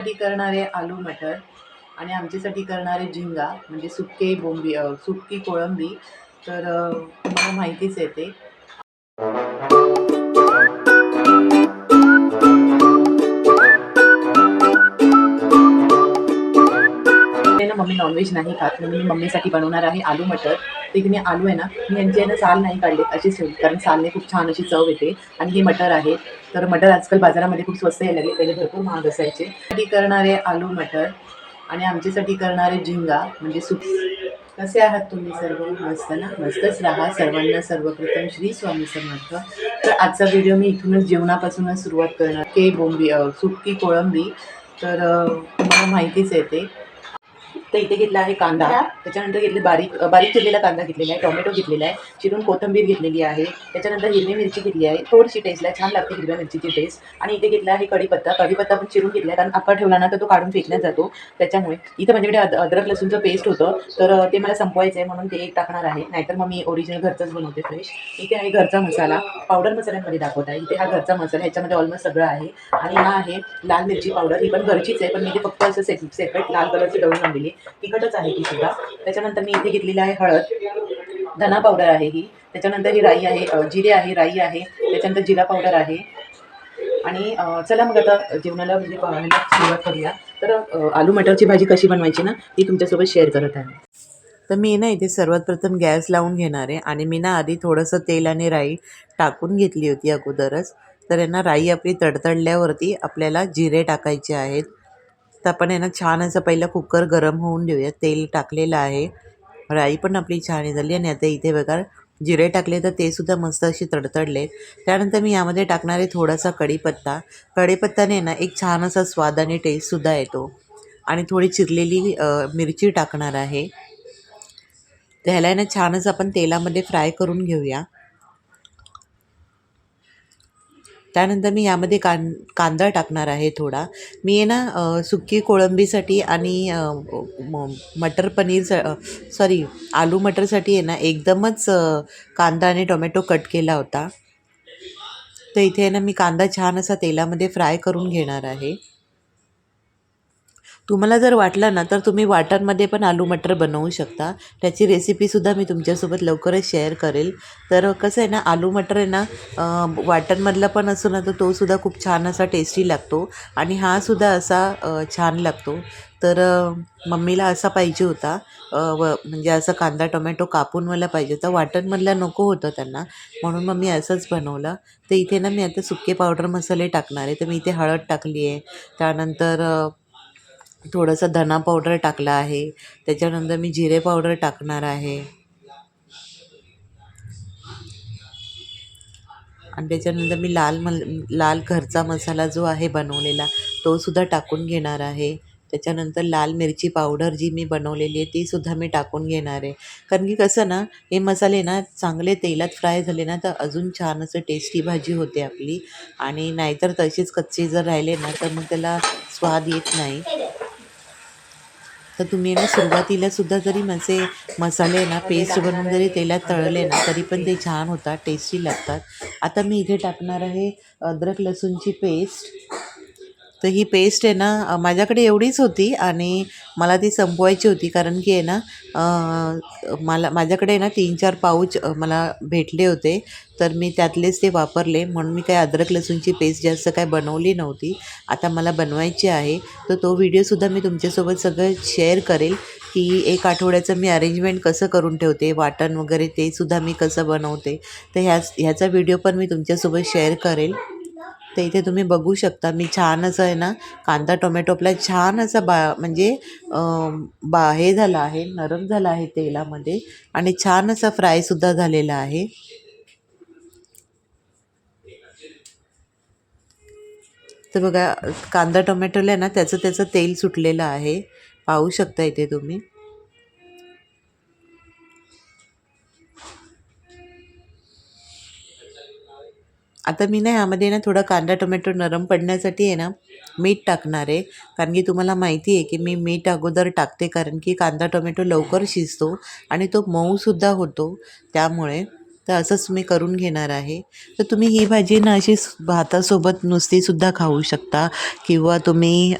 साठी करणारे आलू मटर आणि आमच्यासाठी करणारे झिंगा म्हणजे सुके बोंबी सुकी कोळंबी. तर तुम्हाला माहितीच येते ना मम्मी नॉनव्हेज नाही खात म्हणून मी मम्मीसाठी बनवणार आहे आलू मटर. ते की मी आलू आहे ना मी यांची आहे ना साल नाही काढले अशीच ठेवली कारण सालने खूप छान अशी चव येते. आणि हे मटर आहे. तर मटर आजकाल बाजारामध्ये खूप स्वस्त यायला लागले. पहिले भरपूर महाग असायचे. साठी करणारे आलू मटर आणि आमच्यासाठी करणारे झिंगा म्हणजे सुक कसे आहात तुम्ही सर्व? मस्त ना? मस्तच राहा. सर्वांना सर्वप्रथम श्री स्वामी समर्थ. तर आजचा व्हिडिओ मी इथूनच जेवणापासूनच सुरुवात करणार. के बोंबी अ, सुकी कोळंबी. तर तुम्हाला माहितीच आहे ते. तर इथे घेतला आहे कांदा. त्याच्यानंतर घेतले बारीक बारीक चिरलेला कांदा घेतलेला आहे. टोमॅटो घेतलेला आहे. चिरून कोथिंबीर घेतलेली आहे. त्याच्यानंतर हिरवी मिरची घेतली आहे. थोडीशी टेस्टला छान लागते हिरव्या मिरचीची टेस्ट आणि इथे घेतला आहे कढीपत्ता. कढीपत्ता पण चिरून घेतला आहे. कारण अक्का ठेवला ना तर तो काढून फेकण्यात जातो. त्याच्यामुळे इथं माझ्याकडे अद अद्रक लसूणचं पेस्ट होतं. तर ते मला संपवायचं आहे म्हणून ते एक टाकणार आहे. नाहीतर मग मी ओरिजिनल घरचंच बनवते फ्रेश इथे आहे घरचा मसाला. पावडर मसाल्यांमध्ये दाखवत आहे. इथे हा घरचा मसाला ह्याच्यामध्ये ऑलमोस्ट सगळं आहे. आणि हा आहे लाल मिरची पावडर ही पण घरचीच आहे. पण मी ते फक्त असं सेप सेपरेट लाल कलरची दळून आणलेली तिखटच आहे ती सुद्धा. त्याच्यानंतर मी इथे घेतलेली आहे हळद. धना पावडर आहे ही. त्याच्यानंतर ही राई आहे जिरे आहे राई आहे. त्याच्यानंतर जिरा पावडर आहे. आणि चला मग आता जेवणाला म्हणजे पाहायला सुरुवात करूया. तर आलू मटरची भाजी कशी बनवायची ना ती तुमच्यासोबत शेअर करत आहे. तर मी ना इथे सर्वात प्रथम गॅस लावून घेणार आहे आणि मी ना आधी थोडंसं तेल आणि राई टाकून घेतली होती अगोदरच. तर यांना राई आपली तडतडल्यावरती आपल्याला जिरे टाकायचे आहेत. तर आपण आहे ना छान असं पहिलं कुकर गरम होऊन देऊया तेल टाकलेलं आहे. राई पण आपली छान झाली. आणि आता इथे बघा जिरे टाकले तर ते सुद्धा मस्त असे तडतडले. त्यानंतर मी यामध्ये टाकणारे थोडासा कढीपत्ता. कढीपत्ताने ना एक छान असा स्वाद आणि टेस्टसुद्धा येतो. आणि थोडी चिरलेली मिरची टाकणार आहे. त्याला ह्याला आहे ना छानच आपण तेलामध्ये फ्राय करून घेऊया. त्यानंतर मी यामध्ये कां कांदा टाकणार आहे थोडा. मी आहे ना सुकी कोळंबीसाठी आणि म- मटर पनीर सॉरी आलू मटरसाठी आहे ना एकदमच कांदा आणि टोमॅटो कट केला होता. तर इथे आहे ना मी कांदा छान असा तेलामध्ये फ्राय करून घेणार आहे. तुम्हाला जर वाटलं ना तर तुम्ही वाटणमध्ये पण आलू मटर बनवू शकता. त्याची रेसिपीसुद्धा मी तुमच्यासोबत लवकरच शेअर करेल. तर कसं आहे ना आलू मटर आहे ना अं, पण असो ना तर तो सुद्धा खूप छान असा टेस्टी लागतो. आणि हा सुद्धा असा छान लागतो. तर मम्मीला असा पाहिजे होता व म्हणजे असं कांदा टोमॅटो कापून मला पाहिजे होता. वाटणमधला नको होतं त्यांना. म्हणून मग मी असंच बनवलं. तर इथे ना मी आता सुके पावडर मसाले टाकणार आहे. तर मी इथे हळद टाकली आहे. त्यानंतर थोडंसं धना पावडर टाकला आहे. त्याच्यानंतर मी जिरे पावडर टाकणार आहे. आणि त्याच्यानंतर मी लाल मल लाल घरचा मसाला जो आहे बनवलेला तो सुद्धा टाकून घेणार आहे. त्याच्यानंतर लाल मिरची पावडर जी मी बनवलेली आहे तीसुद्धा मी टाकून घेणार आहे. कारण की कसं ना हे मसाले ना चांगले तेलात फ्राय झाले ना तर अजून छान असं टेस्टी भाजी होते आपली. आणि नाहीतर तशीच कच्चे जर राहिले ना तर मग त्याला स्वाद येत नाही. तर तुम्ही ना सुरुवातीला सुद्धा जरी माझे मसाले ना पेस्ट बनवून जरी तेलात तळले ना तरी पण ते छान होतात टेस्टी लागतात. आता मी इथे टाकणार आहे अद्रक लसूणची पेस्ट तर ही पेस्ट आहे ना माझ्याकडे एवढीच होती आणि मला ती संपवायची होती कारण की आहे ना मला माझ्याकडे ना तीन चार पाऊच मला भेटले होते. तर मी त्यातलेच ते वापरले. म्हणून मी काय अद्रक लसूणची पेस्ट जास्त काय बनवली नव्हती. आता मला बनवायची आहे. तर तो व्हिडिओसुद्धा मी तुमच्यासोबत सगळं शेअर करेल की एक आठवड्याचं मी अरेंजमेंट कसं करून ठेवते वाटण वगैरे ते सुद्धा मी कसं बनवते. तर ह्याच ह्याचा व्हिडिओ पण मी तुमच्यासोबत शेअर करेल. तर इथे तुम्ही बघू शकता मी छान असं आहे ना कांदा टोमॅटो आपला छान असा बा म्हणजे बा हे झाला आहे नरम झाला आहे तेलामध्ये आणि छान असा फ्रायसुद्धा झालेला आहे. तर बघा कांदा टोमॅटोला आहे ना त्याचं त्याचं तेल सुटलेलं आहे. पाहू शकता इथे तुम्ही. आता मी ना यामध्ये ना थोडा कांदा टोमॅटो नरम पडण्यासाठी आहे ना मीठ टाकणार आहे. कारण की तुम्हाला माहिती आहे की मी मीठ अगोदर टाकते कारण की कांदा टोमॅटो लवकर शिजतो आणि तो मऊसुद्धा होतो. त्यामुळे तर असंच मी करून घेणार आहे. तर तुम्ही ही भाजी ना अशी भातासोबत नुसतीसुद्धा खाऊ शकता किंवा तुम्ही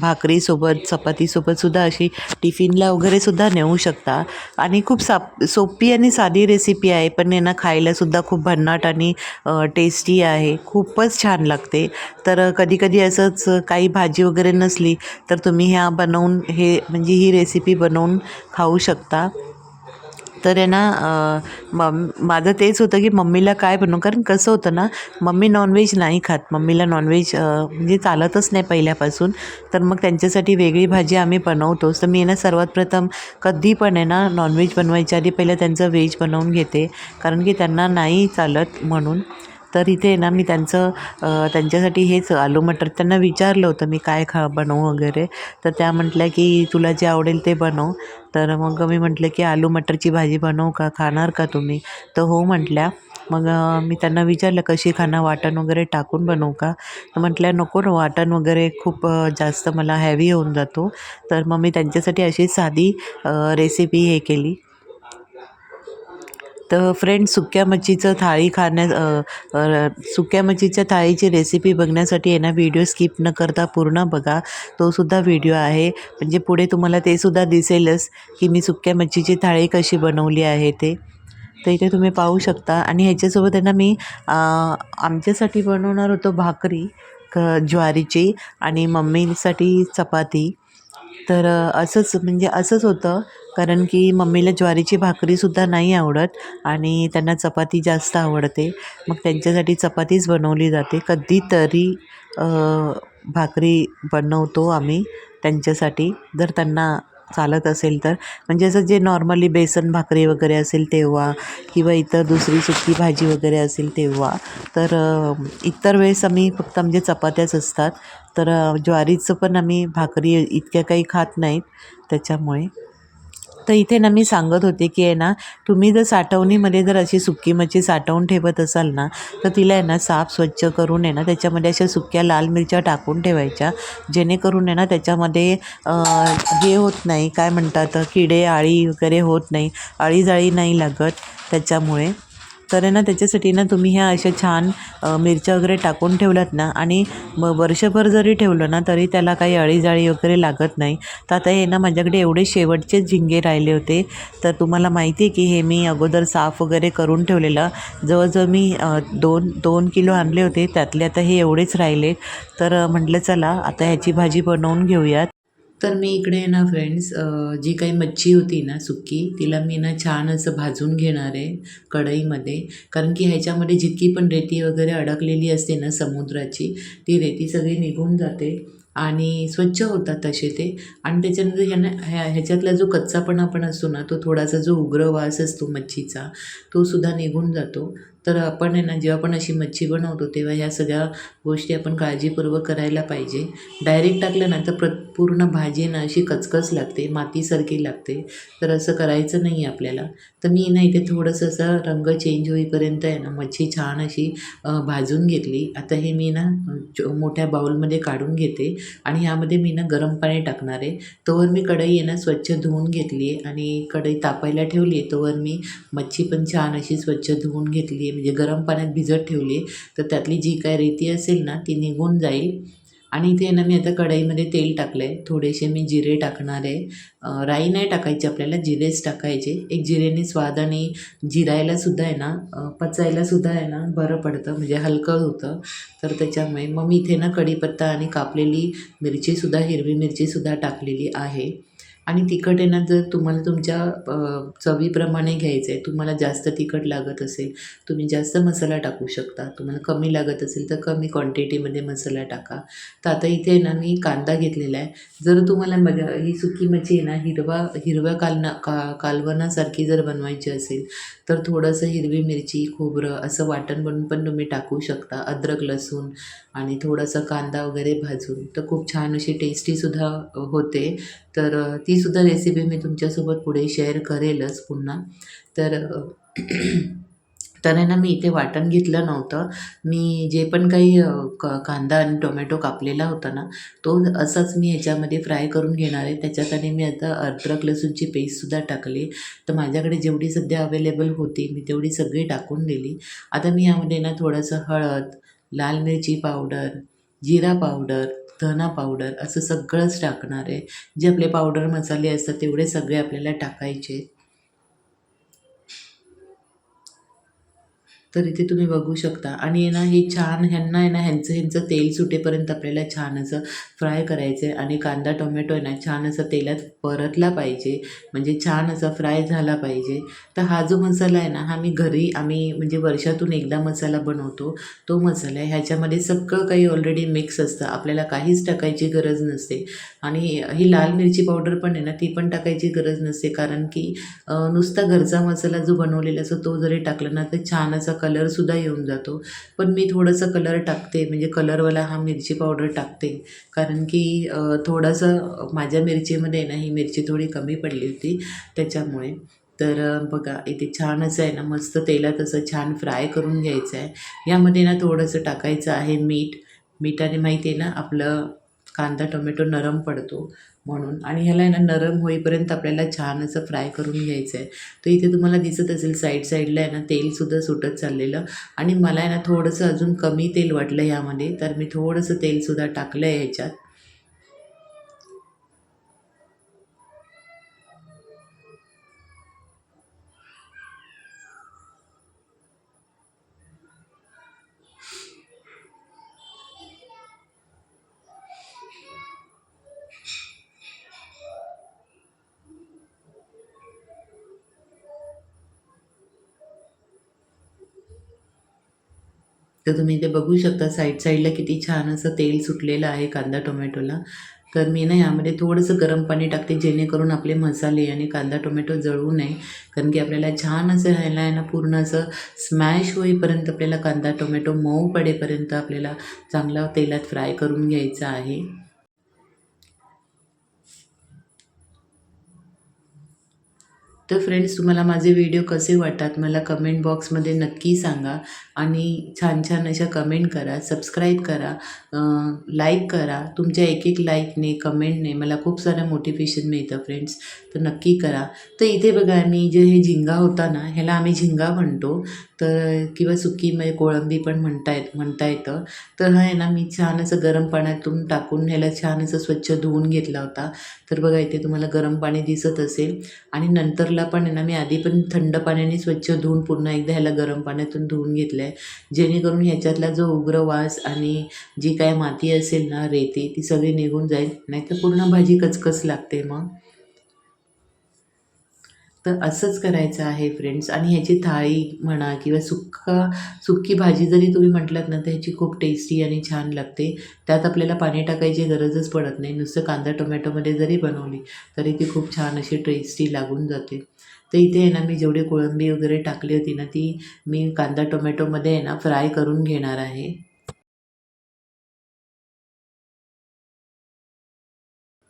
भाकरीसोबत चपातीसोबतसुद्धा अशी टिफिनला वगैरेसुद्धा नेऊ शकता. आणि खूप साप सोपी आणि साधी रेसिपी आहे पण यांना खायलासुद्धा खूप भन्नाट आणि टेस्टी आहे. खूपच छान लागते. तर कधीकधी असंच काही भाजी वगैरे नसली तर तुम्ही ह्या बनवून हे म्हणजे ही रेसिपी बनवून खाऊ शकता. तर आहे ना मम माझं तेच होतं की मम्मीला काय बनवू? कारण कसं होतं ना मम्मी नॉनव्हेज नाही खात. मम्मीला नॉनव्हेज म्हणजे चालतच नाही पहिल्यापासून. तर मग त्यांच्यासाठी वेगळी भाजी आम्ही बनवतोच तर मी आहे ना सर्वात प्रथम कधी पण आहे ना नॉनव्हेज बनवायच्या आधी पहिलं त्यांचं व्हेज बनवून घेते. कारण की त्यांना नाही चालत म्हणून. तर इथे आहे ना मी त्यांचं त्यांच्यासाठी हेच आलू मटर त्यांना विचारलं होतं मी काय खा बनवू वगैरे. तर त्या म्हटल्या की तुला जे आवडेल ते बनव. तर मग मी म्हटलं की आलू मटरची भाजी बनवू का? खाणार का तुम्ही? तर हो म्हटल्या. मग मी त्यांना विचारलं कशी खाणं वाटण वगैरे टाकून बनवू का? तर म्हटल्या नको ना वाटण वगैरे खूप जास्त मला हॅवी होऊन जातो. तर मग मी त्यांच्यासाठी अशी साधी रेसिपी हे केली. तर फ्रेंड सुक्या मच्छीचं थाळी खाण्या सुक्या मच्छीच्या थाळीची रेसिपी बघण्यासाठी आहे ना व्हिडिओ स्किप न करता पूर्ण बघा. तोसुद्धा व्हिडिओ आहे. म्हणजे पुढे तुम्हाला ते सुद्धा दिसेलच की मी सुक्या मच्छीची थाळी कशी बनवली आहे ते. तर इथे तुम्ही पाहू शकता. आणि ह्याच्यासोबत आहे ना मी आमच्यासाठी बनवणार होतो भाकरी क ज्वारीची आणि मम्मीसाठी चपाती. तर असंच म्हणजे असंच होतं. कारण की मम्मीला ज्वारीची भाकरीसुद्धा नाही आवडत आणि त्यांना चपाती जास्त आवडते. मग त्यांच्यासाठी चपातीच बनवली जाते. कधीतरी भाकरी बनवतो आम्ही त्यांच्यासाठी. जर त्यांना चालत असेल तर. म्हणजे असं जे नॉर्मली बेसन भाकरी वगैरे असेल तेव्हा किंवा इतर दुसरी सुकी भाजी वगैरे असेल तेव्हा तर इतर वेळेस आम्ही फक्त म्हणजे चपात्याच असतात. तर ज्वारीचं पण आम्ही भाकरी इतक्या काही खात नाहीत. त्याच्यामुळे तर इथे ना मी सांगत होते की आहे ना तुम्ही जर साठवणीमध्ये जर अशी सुकी मच्छी साठवून ठेवत असाल ना तर तिला आहे ना साफ स्वच्छ करून आहे ना त्याच्यामध्ये अशा सुक्या लाल मिरच्या टाकून ठेवायच्या. जेणेकरून आहे ना त्याच्यामध्ये हे होत नाही काय म्हणतात किडे आळी वगैरे होत नाही आळी जाळी नाही लागत त्याच्यामुळे. तर आहे ना त्याच्यासाठी ना तुम्ही ह्या अशा छान मिरच्या वगैरे टाकून ठेवल्यात ना आणि म वर्षभर जरी ठेवलं ना तरी त्याला काही अळीजाळी वगैरे लागत नाही. तर आता हे ना माझ्याकडे एवढे शेवटचे झिंगे राहिले होते. तर तुम्हाला माहिती आहे की हे मी अगोदर साफ वगैरे करून ठेवलेलं. जवळजवळ मी दोन दोन किलो आणले होते. त्यातले आता हे एवढेच राहिले. तर म्हटलं चला आता ह्याची भाजी बनवून घेऊयात. तर मी इकडे ना फ्रेंड्स जी काही मच्छी होती ना सुक्की तिला मी ना छान असं भाजून घेणार आहे कढईमध्ये. कारण की ह्याच्यामध्ये जितकी पण रेती वगैरे अडकलेली असते ना समुद्राची ती रेती सगळी निघून जाते आणि स्वच्छ होतात तसे ते. आणि त्याच्यानंतर ह्यानं ह्या ह्याच्यातला जो कच्चापणा पण असतो ना तो थोडासा जो उग्र वास असतो मच्छीचा तो सुद्धा निघून जातो. तर आपण आहे ना जेव्हा आपण अशी मच्छी बनवतो तेव्हा ह्या सगळ्या गोष्टी आपण काळजीपूर्वक करायला पाहिजे. डायरेक्ट टाकलं ना तर प्र पूर्ण भाजी ना अशी कचकच लागते मातीसारखी लागते. तर असं करायचं नाही आहे आपल्याला. तर मी ना इथे थोडंसं असं रंग चेंज होईपर्यंत आहे ना मच्छी छान अशी भाजून घेतली. आता हे मी ना मोठ्या बाउलमध्ये काढून घेते आणि ह्यामध्ये मी ना गरम पाणी टाकणार आहे. तोवर मी कढई आहे ना स्वच्छ धुवून घेतली आहे आणि कढई तापायला ठेवली आहे. तोवर मी मच्छी पण छान अशी स्वच्छ धुवून घेतली आहे. म्हणजे गरम पाण्यात भिजत ठेवली आहे तर त्यातली जी काय रेती असेल ना ती निघून जाईल. आणि इथे ना मी आता कढईमध्ये तेल टाकलं आहे थोडेसे मी जिरे टाकणार आहे. राई नाही टाकायची आपल्याला जिरेच टाकायचे. एक जिरेने स्वाद आणि जिरायलासुद्धा आहे ना पचायलासुद्धा आहे ना बरं पडतं म्हणजे हलकं होतं. तर त्याच्यामुळे मग मी इथे ना कढीपत्ता आणि कापलेली मिरचीसुद्धा हिरवी मिरचीसुद्धा टाकलेली आहे. आणि तिखट आहे ना जर तुम्हाला तुमच्या चवीप्रमाणे घ्यायचं आहे तुम्हाला जास्त तिखट लागत असेल तुम्ही जास्त मसाला टाकू शकता. तुम्हाला कमी लागत असेल तर कमी क्वांटिटीमध्ये मसाला टाका. तर आता इथे ना मी कांदा घेतलेला आहे. जर तुम्हाला मग ही सुकी मच्छी आहे ना हिरवा हिरव्या कालना का कालवणासारखी जर बनवायची असेल तर थोडंसं हिरवी मिरची खोबरं असं वाटण बनवून पण तुम्ही टाकू शकता. अद्रक लसूण आणि थोडासा कांदा वगैरे भाजून. तर खूप छान अशी टेस्टीसुद्धा होते. तर ती तीसुद्धा रेसिपी मी तुमच्यासोबत पुढे शेअर करेलच पुन्हा. तर तर आहे ना मी इथे वाटण घेतलं नव्हतं. मी जे पण काही क कांदा आणि टोमॅटो कापलेला होता ना तो असाच मी ह्याच्यामध्ये फ्राय करून घेणार आहे. त्याच्यात आणि मी आता अद्रक लसूणची पेस्टसुद्धा टाकली. तर माझ्याकडे जेवढी सध्या अवेलेबल होती मी तेवढी सगळी टाकून दिली. आता मी यामध्ये ना थोडंसं हळद लाल मिरची पावडर जिरा पावडर धना पावडर असं सगळंच टाकणार आहे. जे आपले पावडर मसाले असतात तेवढे सगळे आपल्याला टाकायचे तर इथे तुम्ही बघू शकता. आणि आहे ना हे छान ह्यांना आहे ना ह्यांचं ह्यांचं तेल सुटेपर्यंत आपल्याला छान असं फ्राय करायचं आहे आणि कांदा टोमॅटो आहे ना छान असं तेलात परतला पाहिजे. म्हणजे छान असा फ्राय झाला पाहिजे. तर हा जो मसाला आहे ना हा मी घरी आम्ही म्हणजे वर्षातून एकदा मसाला बनवतो. तो मसाला आहे ह्याच्यामध्ये सगळं काही ऑलरेडी मिक्स असतं. आपल्याला काहीच टाकायची गरज नसते. आणि ही लाल मिरची पावडर पण आहे ना ती पण टाकायची गरज नसते. कारण की नुसता घरचा मसाला जो बनवलेला असतो तो जरी टाकला ना तर छान असा कलरसुद्धा येऊन जातो. पण मी थोडंसं कलर टाकते. म्हणजे कलरवाला हा मिरची पावडर टाकते. कारण की थोडंसं माझ्या मिरचीमध्ये ना ही मिरची थोडी कमी पडली होती त्याच्यामुळे. तर बघा इथे छान असं आहे ना मस्त तेलात असं छान फ्राय करून घ्यायचं आहे. यामध्ये ना थोडंसं टाकायचं आहे मीठ. मीठाने माहिती आहे ना आपलं कांदा टोमॅटो नरम पडतो म्हणून. आणि ह्याला आहे ना नरम होईपर्यंत आपल्याला छान असं फ्राय करून घ्यायचं आहे तर इथे तुम्हाला दिसत असेल साईड साईडला आहे ना तेलसुद्धा सुटत चाललेलं. आणि मला आहे ना थोडंसं अजून कमी तेल वाटलं ह्यामध्ये. तर मी थोडंसं तेलसुद्धा टाकलं आहे ह्याच्यात. तर तुम्ही इथे बघू शकता साईड साईडला किती छान असं तेल सुटलेलं आहे कांदा टोमॅटोला. तर मी ना यामध्ये थोडंसं गरम पाणी टाकते जेणेकरून आपले मसाले आणि कांदा टोमॅटो जळू नये. कारण की आपल्याला छान असं ह्याला आहे ना पूर्ण असं स्मॅश होईपर्यंत आपल्याला कांदा टोमॅटो मऊ पडेपर्यंत आपल्याला चांगला तेलात फ्राय करून घ्यायचा आहे. तर फ्रेंड्स तुम्हाला माझे व्हिडिओ कसे वाटतात? मला कमेंट बॉक्समध्ये नक्की सांगा. आणि छान छान अशा कमेंट करा सबस्क्राईब करा लाईक करा. तुमच्या एक एक लाईकने कमेंटने मला खूप सारं मोटिवेशन मिळतं फ्रेंड्स तर नक्की करा. तर इथे बघा मी जे हे झिंगा होता ना ह्याला आम्ही झिंगा म्हणतो. तर किंवा सुकी म्हणजे कोळंबी पण म्हणता येत म्हणता येतं. तर हा आहे ना मी छान असं गरम पाण्यातून टाकून ह्याला छान असं स्वच्छ धुवून घेतला होता. तर बघा इथे तुम्हाला गरम पाणी दिसत असेल. आणि नंतर बाजूला पण आहे ना मी आधी पण थंड पाण्याने स्वच्छ धुवून पुन्हा एकदा ह्याला गरम पाण्यातून धुवून घेतलं आहे जेणेकरून ह्याच्यातला जो उग्र वास आणि जी काय माती असेल ना रेती ती सगळी निघून जाईल. नाहीतर पूर्ण भाजी कचकच लागते मग. तर असंच करायचं आहे फ्रेंड्स आणि ह्याची थाळी म्हणा किंवा सुक्का सुक्की भाजी जरी तुम्ही म्हटलात ना तर ह्याची खूप टेस्टी आणि छान लागते. त्यात आपल्याला पाणी टाकायची गरजच पडत नाही. नुसतं कांदा टोमॅटोमध्ये जरी बनवली तरी ती खूप छान अशी टेस्टी लागून जाते. तर इथे आहे ना मी जेवढी कोळंबी वगैरे टाकली होती ना ती मी कांदा टोमॅटोमध्ये आहे ना फ्राय करून घेणार आहे.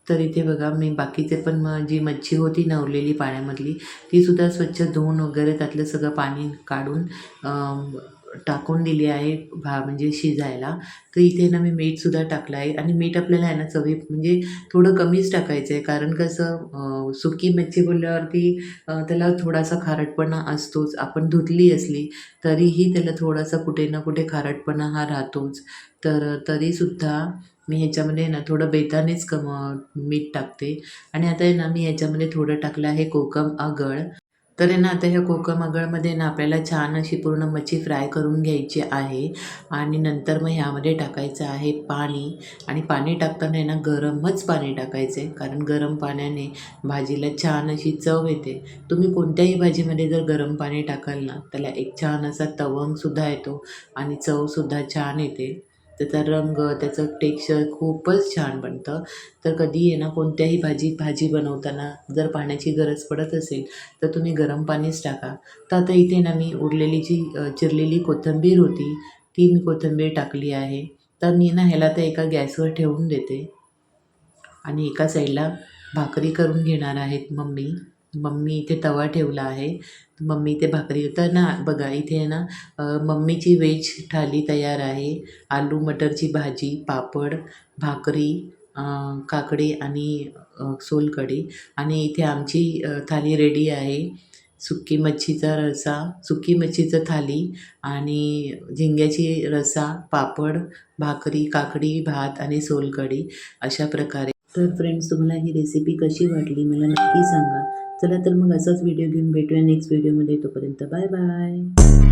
तर इथे बघा मी बाकीचे पण मग जी मच्छी होती नवलेली पाण्यामधली तीसुद्धा स्वच्छ धुवून वगैरे त्यातलं सगळं पाणी काढून टाकून दिली आहे भा म्हणजे शिजायला. तर इथे ना मी मीठसुद्धा टाकलं आहे आणि मीठ आपल्याला आहे ना चवी म्हणजे थोडं कमीच टाकायचं आहे. कारण कसं सुकी मच्छी बोलल्यावरती त्याला थोडासा खारटपणा असतोच. आपण धुतली असली तरीही त्याला थोडासा कुठे ना कुठे खारटपणा हा राहतोच. तर तरीसुद्धा मी ह्याच्यामध्ये ना थोडं बेतानेच कम मीठ टाकते. आणि आता आहे ना मी ह्याच्यामध्ये थोडं टाकलं आहे कोकम आगळ. तर आहे ना आता ह्या कोकम आगळमध्ये ना आपल्याला छान अशी पूर्ण मच्छी फ्राय करून घ्यायची आहे. आणि नंतर मग ह्यामध्ये टाकायचं आहे पाणी. आणि पाणी टाकताना आहे ना गरमच पाणी टाकायचं. आहे कारण गरम पाण्याने भाजीला छान अशी चव येते. तुम्ही कोणत्याही भाजीमध्ये जर गरम पाणी टाकाल ना त्याला एक छान असा तवंगसुद्धा येतो. आणि चवसुद्धा छान येते. त्याचा रंग त्याचं टेक्स्चर खूपच छान बनतं. तर कधी आहे ना कोणत्याही भाजी भाजी बनवताना जर पाण्याची गरज पडत असेल तर तुम्ही गरम पाणीच टाका. तर आता इथे ना मी उरलेली जी चिरलेली कोथिंबीर होती ती मी कोथिंबीर टाकली आहे. तर मी ना ह्याला तर एका गॅसवर ठेवून देते. आणि एका साईडला भाकरी करून घेणार आहेत मम्मी. मम्मी इथे तवा ठेवला आहे. मम्मी इथे भाकरी तर ना बघा इथे ना मम्मीची व्हेज थाली तयार आहे. आलू मटरची भाजी पापड भाकरी काकडी आणि अ, सोलकढी. आणि इथे आमची थाली रेडी आहे. सुकी मच्छीचा रसा सुकी मच्छीचं थाली आणि झिंग्याची रसा पापड भाकरी काकडी भात आणि सोलकढी अशा प्रकारे. तर फ्रेंड्स तुम्हाला ही रेसिपी कशी वाटली मला नक्की सांगा. चला तर मग असाच व्हिडिओ घेऊन भेटूया नेक्स्ट व्हिडिओमध्ये तोपर्यंत बाय बाय